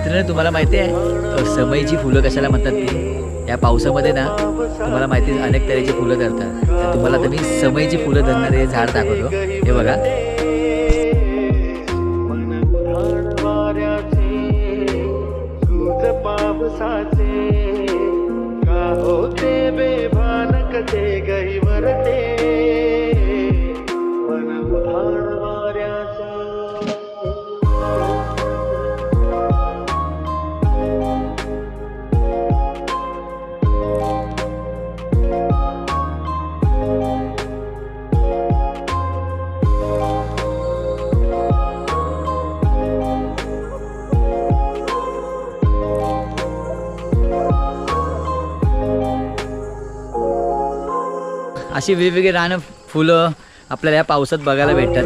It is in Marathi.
मित्रांनो तुम्हाला माहिती आहे समईची फुलं कशाला म्हणतात ती? या पावसामध्ये ना तुम्हाला माहिती आहे, अनेक तऱ्हेची फुलं धरतात. तर तुम्हाला आता मी समईची फुलं धरणारे हे झाड दाखवतो. हे बघा. पावसाचे अशी वेगवेगळी रानं फुलं आपल्याला या पावसात बघायला भेटतात.